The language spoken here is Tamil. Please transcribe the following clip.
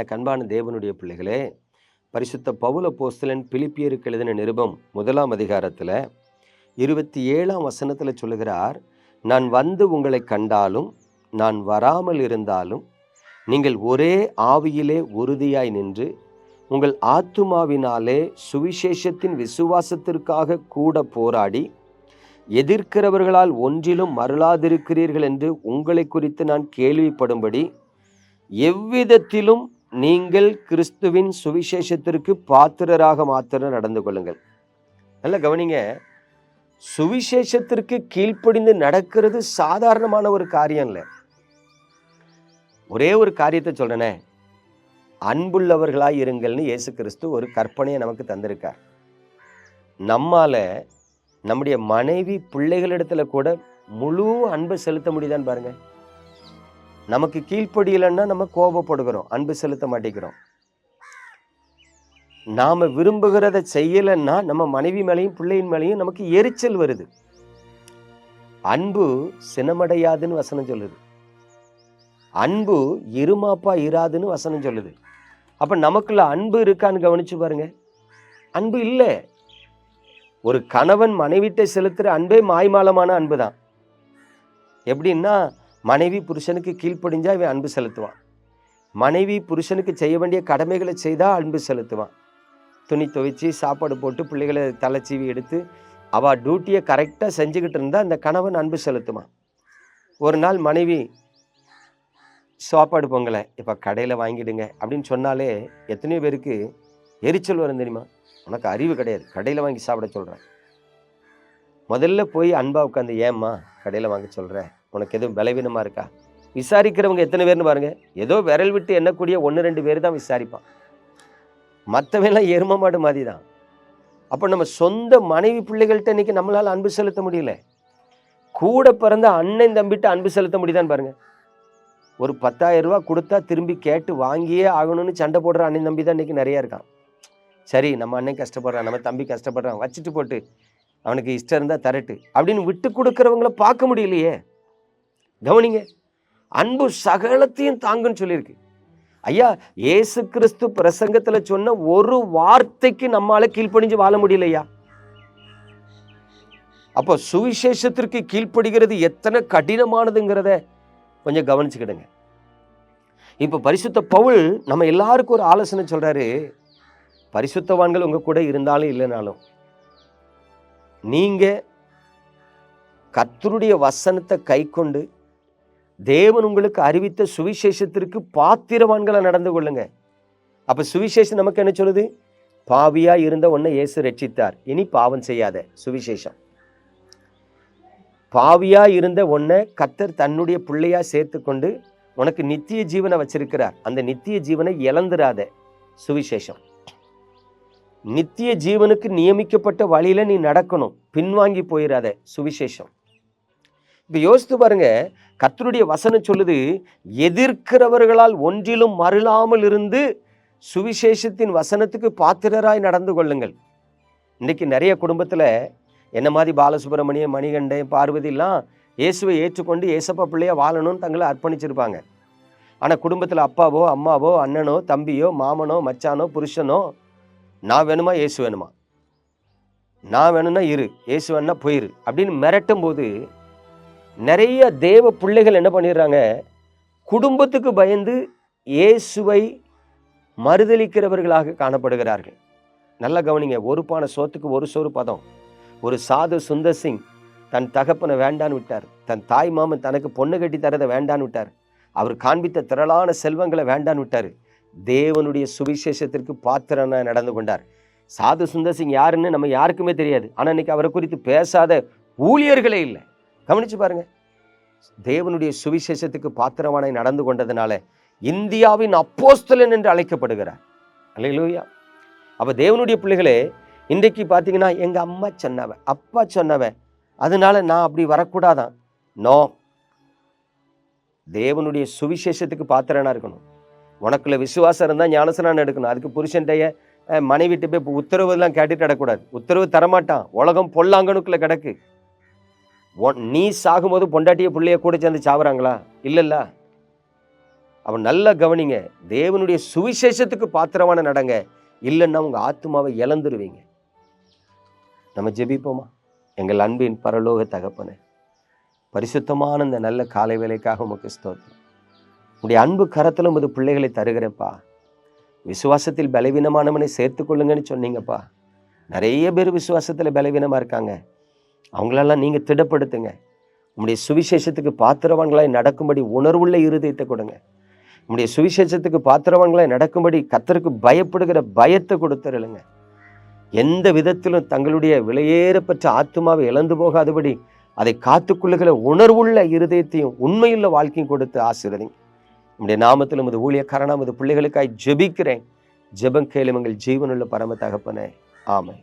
எனக்கு அன்பான தேவனுடைய பிள்ளைகளே பரிசுத்த பவுல போஸ்தலன் பிலிப்பியருக்கு எழுதின நிருபம் முதலாம் அதிகாரத்தில் இருபத்தி ஏழாம் வசனத்தில் சொல்லுகிறார் நான் வந்து உங்களை கண்டாலும் நான் வராமல் இருந்தாலும் நீங்கள் ஒரே ஆவியிலே உறுதியாய் நின்று உங்கள் ஆத்துமாவினாலே சுவிசேஷத்தின் விசுவாசத்திற்காக கூட போராடி எதிர்க்கிறவர்களால் ஒன்றிலும் மருளாதிருக்கிறீர்கள் என்று உங்களை குறித்து நான் கேள்விப்படும்படி எவ்விதத்திலும் நீங்கள் கிறிஸ்துவின் சுவிசேஷத்திற்கு பாத்திரராக மாத்திரம் நடந்து கொள்ளுங்கள். நல்ல கவனிங்க. சுவிசேஷத்திற்கு கீழ்ப்படிந்து நடக்கிறது சாதாரணமான ஒரு காரியம் இல்லை. ஒரே ஒரு காரியத்தை சொல்றேனே. அன்புள்ளவர்களாக இருங்கள்னு இயேசு கிறிஸ்து ஒரு கற்பனையை நமக்கு தந்திருக்கார். நம்மால நம்முடைய மனைவி பிள்ளைகளிடத்துல கூட முழு அன்பை செலுத்த முடியுதான்னு பாருங்க. நமக்கு கீழ்ப்படியலைன்னா நம்ம கோபப்படுகிறோம் அன்பு செலுத்த மாட்டேங்கிறோம். நாம் விரும்புகிறத செய்யலைன்னா நம்ம மனைவி மேலையும் பிள்ளையின் மேலையும் நமக்கு எரிச்சல் வருது. அன்பு சினமடையாதுன்னு வசனம் சொல்லுது. அன்பு இருமாப்பா இராதுன்னு வசனம் சொல்லுது. அப்ப நமக்குள்ள அன்பு இருக்கான்னு கவனிச்சு பாருங்க. அன்பு இல்லை. ஒரு கணவன் மனைவிட்ட செலுத்துற அன்பே மாய்மாலமான அன்பு தான் எப்படின்னா மனைவி புருஷனுக்கு கீழ்ப்படிஞ்சால் இவன் அன்பு செலுத்துவான். மனைவி புருஷனுக்கு செய்ய வேண்டிய கடமைகளை செய்தால் அன்பு செலுத்துவான். துணி துவைச்சி சாப்பாடு போட்டு பிள்ளைகளை தலைச்சீவி எடுத்து அவள் டியூட்டியை கரெக்டாக செஞ்சுக்கிட்டு இருந்தால் அந்த கணவன் அன்பு செலுத்துவான். ஒரு நாள் மனைவி சாப்பாடு பொங்கலை இப்போ கடையில் வாங்கிடுங்க அப்படின்னு சொன்னாலே எத்தனையோ பேருக்கு எரிச்சல் வரும் தெரியுமா? உனக்கு அறிவு கிடையாது. கடையில் வாங்கி சாப்பிட சொல்கிறேன் முதல்ல போய் அன்பா உட்காந்து ஏம்மா கடையில் வாங்க சொல்கிறேன் உனக்கு எதுவும் பலவீனமாக இருக்கா? விசாரிக்கிறவங்க எத்தனை பேர்னு பாருங்கள் ஏதோ விரல் விட்டு எண்ணக்கூடிய ஒன்று ரெண்டு பேர் தான் விசாரிப்பான். மற்றவெல்லாம் எரும மாடு மாதிரி தான் அப்போ நம்ம சொந்த மனைவி பிள்ளைகள்கிட்ட இன்றைக்கி நம்மளால் அன்பு செலுத்த முடியல. கூட பிறந்த அண்ணன் தம்பிட்டு அன்பு செலுத்த முடியுதான்னு பாருங்கள் ஒரு பத்தாயிரம் ரூபா கொடுத்தா திரும்பி கேட்டு வாங்கியே ஆகணும்னு சண்டை போடுற அண்ணன் தம்பி தான் இன்றைக்கி நிறையா இருக்கான். சரி நம்ம அண்ணன் கஷ்டப்படுறான் நம்ம தம்பி கஷ்டப்படுறான் வச்சுட்டு போட்டு அவனுக்கு இஷ்டம் இருந்தால் தரட்டு அப்படின்னு விட்டு கொடுக்குறவங்கள பார்க்க முடியலையே. கவனிங்க. அன்பு சகலத்தையும் தாங்குன்னு சொல்லியிருக்கு. ஐயா இயேசு கிறிஸ்து பிரசங்கத்தில் சொன்ன ஒரு வார்த்தைக்கு நம்மால கீழ்ப்படிஞ்சு வாழ முடியலையா? அப்போ சுவிசேஷத்திற்கு கீழ்ப்படுகிறது எத்தனை கடினமானதுங்கிறத கொஞ்சம் கவனிச்சுக்கிடுங்க. இப்ப பரிசுத்த பவுல் நம்ம எல்லாருக்கும் ஒரு ஆலோசனை சொல்றாரு. பரிசுத்தவான்கள் உங்க கூட இருந்தாலும் இல்லைனாலும் நீங்க கத்தருடைய வசனத்தை கை கொண்டு தேவன் உங்களுக்கு அறிவித்த சுவிசேஷத்திற்கு பாத்திரவான்களை நடந்து கொள்ளுங்க. அப்ப சுவிசேஷம் நமக்கு என்ன சொல்லுது? பாவியா இருந்த உன்னை இயேசு ரட்சித்தார். இனி பாவம் செய்யாத. சுவிசேஷம். பாவியா இருந்த உன்னை கத்தர் தன்னுடைய பிள்ளையா சேர்த்து கொண்டு உனக்கு நித்திய ஜீவனை வச்சிருக்கிறார். அந்த நித்திய ஜீவனை இழந்துராத. சுவிசேஷம். நித்திய ஜீவனுக்கு நியமிக்கப்பட்ட வழியில நீ நடக்கணும். பின்வாங்கி போயிடாத சுவிசேஷம். இப்போ யோசித்து பாருங்க கத்தருடைய வசனம் சொல்லுது எதிர்க்கிறவர்களால் ஒன்றிலும் மறுலாமல் இருந்து சுவிசேஷத்தின் வசனத்துக்கு பாத்திரராய் நடந்து கொள்ளுங்கள். இன்றைக்கி நிறைய குடும்பத்தில் என்ன மாதிரி பாலசுப்ரமணியம் மணிகண்டன் பார்வதிலாம் இயேசுவை ஏற்றுக்கொண்டு ஏசப்பா பிள்ளைய வாழணும்னு தங்களை அர்ப்பணிச்சிருப்பாங்க. ஆனால் குடும்பத்தில் அப்பாவோ அம்மாவோ அண்ணனோ தம்பியோ மாமனோ மச்சானோ புருஷனோ நான் வேணுமா? இயேசு வேணுமா? நான் வேணும்னா இரு இயேசு வேணும்னா போயிரு அப்படின்னு மிரட்டும் போது நிறைய தேவ பிள்ளைகள் என்ன பண்ணிடுறாங்க? குடும்பத்துக்கு பயந்து இயேசுவை மறுதளிக்கிறவர்களாக காணப்படுகிறார்கள். நல்லா கவனிங்க ஒரு பானை சோத்துக்கு ஒரு சோறு பதம். ஒரு சாது சுந்தர் சிங் தன் தகப்பனை வேண்டான்னு விட்டார். தன் தாய் மாமன் தனக்கு பொண்ணு கட்டி தரதை வேண்டான்னு விட்டார். அவர் காண்பித்த திரளான செல்வங்களை வேண்டான்னு விட்டார். தேவனுடைய சுவிசேஷத்திற்கு பாத்திரனா நடந்து கொண்டார். சாது சுந்தர் சிங் யாருன்னு நம்ம யாருக்குமே தெரியாது. ஆனால் இன்னைக்கு அவரை குறித்து பேசாத ஊழியர்களே இல்லை. கவனிச்சு பாருங்க. தேவனுடைய சுவிசேஷத்துக்கு பாத்திரவானை நடந்து கொண்டதுனால இந்தியாவின் அப்போஸ்தலன் என்று அழைக்கப்படுகிறார். அல்லையிலூயா அப்போ தேவனுடைய பிள்ளைகளே இன்றைக்கு பார்த்தீங்கன்னா எங்க அம்மா சொன்னவ அப்பா சொன்னவ அதனால நான் அப்படி வரக்கூடாதான். நோ. தேவனுடைய சுவிசேஷத்துக்கு பாத்திரனா இருக்கணும். உனக்குள்ள விசுவாசம் இருந்தால் ஞானசனான் எடுக்கணும். அதுக்கு புருஷன்டைய மனைவிட்டு போய் உத்தரவு எல்லாம் கேட்டுட்டு கிடக்கூடாது உத்தரவு தரமாட்டான். உலகம் பொல்லாங்கனுக்குள்ள கிடக்கு. நீ சாகும்போது பொண்டாட்டிய பிள்ளைய கூட சேர்ந்து சாவுறாங்களா? இல்லைல்ல. அவன் நல்லா கவனிங்க. தேவனுடைய சுவிசேஷத்துக்கு பாத்திரமான நடங்க. இல்லைன்னா உங்கள் ஆத்மாவை இழந்துருவீங்க. நம்ம ஜெபிப்போமா? எங்கள் அன்பின் பரலோக தகப்பன பரிசுத்தமான இந்த நல்ல காலை வேலைக்காக உமக்கு ஸ்தோத்திரம். உடைய அன்பு கரத்தில் உமது பிள்ளைகளை தருகிறப்பா விசுவாசத்தில் பலவீனமானவனை சேர்த்து கொள்ளுங்கன்னு சொன்னீங்கப்பா. நிறைய பேர் விசுவாசத்தில் பலவீனமாக இருக்காங்க. அவங்களெல்லாம் நீங்கள் திடப்படுத்துங்க. உங்களுடைய சுவிசேஷத்துக்கு பாத்திரவான்களாய் நடக்கும்படி உணர்வுள்ள இருதயத்தை கொடுங்க. உங்களுடைய சுவிசேஷத்துக்கு பாத்திரவான்களாய் நடக்கும்படி கத்தருக்கு பயப்படுகிற பயத்தை கொடுத்துருளுங்க. எந்த விதத்திலும் தங்களுடைய விலையேறப்பற்ற ஆத்மாவை இழந்து போகாதபடி அதை காத்துக்கொள்ளுகிற உணர்வுள்ள இருதயத்தையும் உண்மையுள்ள வாழ்க்கையும் கொடுத்து ஆசீர்வதிங்க. உம்முடைய நாமத்தில் நமது ஊழியக்காரனாம் உமது பிள்ளைகளுக்காய் ஜெபிக்கிறேன். ஜெபம் கேளுமங்கள் ஜீவனுள்ள பரம தகப்பனே. ஆமென்.